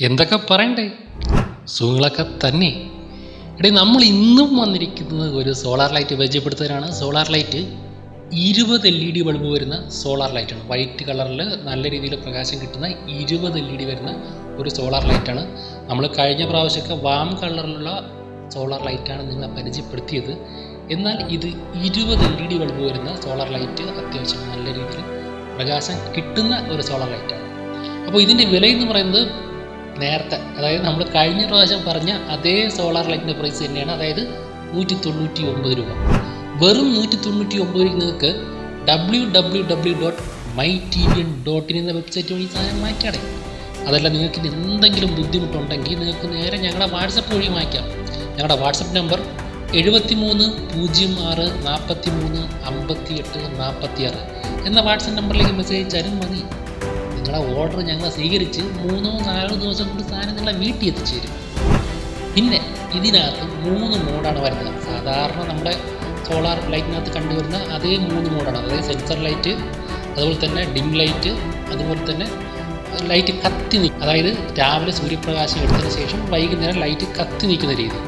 എന്തൊക്കെ പറയണ്ടേ? സുഖങ്ങളൊക്കെ തന്നെ. എടേ നമ്മൾ ഇന്നും വന്നിരിക്കുന്നത് ഒരു സോളാർ ലൈറ്റ് പരിചയപ്പെടുത്താനാണ് സോളാർ ലൈറ്റ് ഇരുപത് എൽ ഇ ഡി ബൾബ് വരുന്ന സോളാർ ലൈറ്റാണ്. വൈറ്റ് കളറിൽ നല്ല രീതിയിൽ പ്രകാശം കിട്ടുന്ന ഇരുപത് എൽ ഇ ഡി വരുന്ന ഒരു സോളാർ ലൈറ്റാണ്. നമ്മൾ കഴിഞ്ഞ പ്രാവശ്യമൊക്കെ വാം കളറിലുള്ള സോളാർ ലൈറ്റാണ് നിങ്ങളെ പരിചയപ്പെടുത്തിയത്. എന്നാൽ ഇത് ഇരുപത് എൽ ഇ ഡി ബൾബ് വരുന്ന സോളാർ ലൈറ്റ് അത്യാവശ്യം നല്ല രീതിയിൽ പ്രകാശം കിട്ടുന്ന ഒരു സോളാർ ലൈറ്റാണ്. അപ്പോൾ ഇതിന്റെ വില എന്ന് പറയുന്നത് നേരത്തെ അതായത് നമ്മൾ കഴിഞ്ഞ പ്രാവശ്യം പറഞ്ഞ അതേ സോളാർ ലൈറ്റിന്റെ പ്രൈസ് തന്നെയാണ് അതായത് നൂറ്റി തൊണ്ണൂറ്റി ഒമ്പത് രൂപ. വെറും നൂറ്റി തൊണ്ണൂറ്റി ഒമ്പത് രൂപയ്ക്ക് നിങ്ങൾക്ക് W W W dot my T V N dot in എന്ന വെബ്സൈറ്റ് വഴി സാധനം വാങ്ങിക്കാടെ അതല്ല നിങ്ങൾക്ക് എന്തെങ്കിലും ബുദ്ധിമുട്ടുണ്ടെങ്കിൽ നിങ്ങൾക്ക് നേരെ ഞങ്ങളുടെ വാട്സപ്പ് വഴി മാറ്റാം. ഞങ്ങളുടെ വാട്സപ്പ് നമ്പർ എഴുപത്തി മൂന്ന് പൂജ്യം ആറ് നാൽപ്പത്തി മൂന്ന് അമ്പത്തി എട്ട് നാൽപ്പത്തി ആറ് എന്ന വാട്സപ്പ് നമ്പറിലേക്ക് മെസ്സേജ് അയച്ചാലും മതി. നിങ്ങളുടെ ഓർഡർ ഞങ്ങൾ സ്വീകരിച്ച് മൂന്നോ നാലോ ദിവസം കൊണ്ട് സാധനം നിങ്ങളെ വീട്ടിൽ എത്തിച്ചു തരും പിന്നെ ഇതിനകത്ത് മൂന്ന് മോഡാണ് വരുന്നത്. സാധാരണ നമ്മുടെ സോളാർ ലൈറ്റിനകത്ത് കണ്ടുവരുന്ന അതേ മൂന്ന് മോഡാണ് അതായത് സെൻസർ ലൈറ്റ് അതുപോലെ തന്നെ ഡിം ലൈറ്റ് അതുപോലെ തന്നെ ലൈറ്റ് കത്തി നിൽക്കും. അതായത് രാവിലെ സൂര്യപ്രകാശം എടുത്തതിന് ശേഷം വൈകുന്നേരം ലൈറ്റ് കത്തി നിൽക്കുന്ന രീതി.